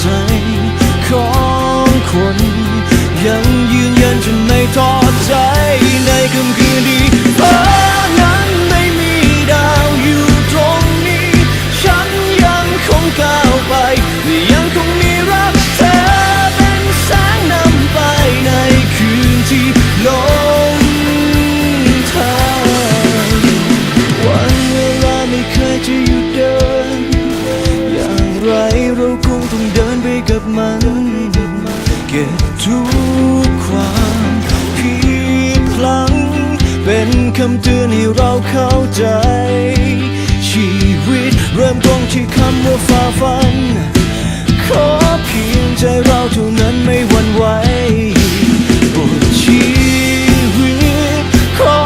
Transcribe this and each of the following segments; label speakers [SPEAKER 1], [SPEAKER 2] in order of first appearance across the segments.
[SPEAKER 1] ใจของคน ยังยืนยันจนไม่ท้อใจในค่ำคืนดีฟ้านั้นไม่มีดาวอยู่ตรงนี้ ฉันยังคงก้าวไป ยังคงมีรักเธอเป็นแสงนำไปในคืนที่ลงทางวันเวลาไม่เคยจะหยุด เป็นคำเตือนให้เราเข้าใจ ชีวิตเริ่มต้นที่คำว่าฝ่าฟัน ขอเพียงใจเราเท่านั้นไม่หวั่นไหวบทชีวิตขอ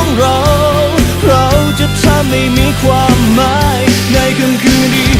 [SPEAKER 1] งเรา เราจะทำให้มีความหมายในคำคืนนี้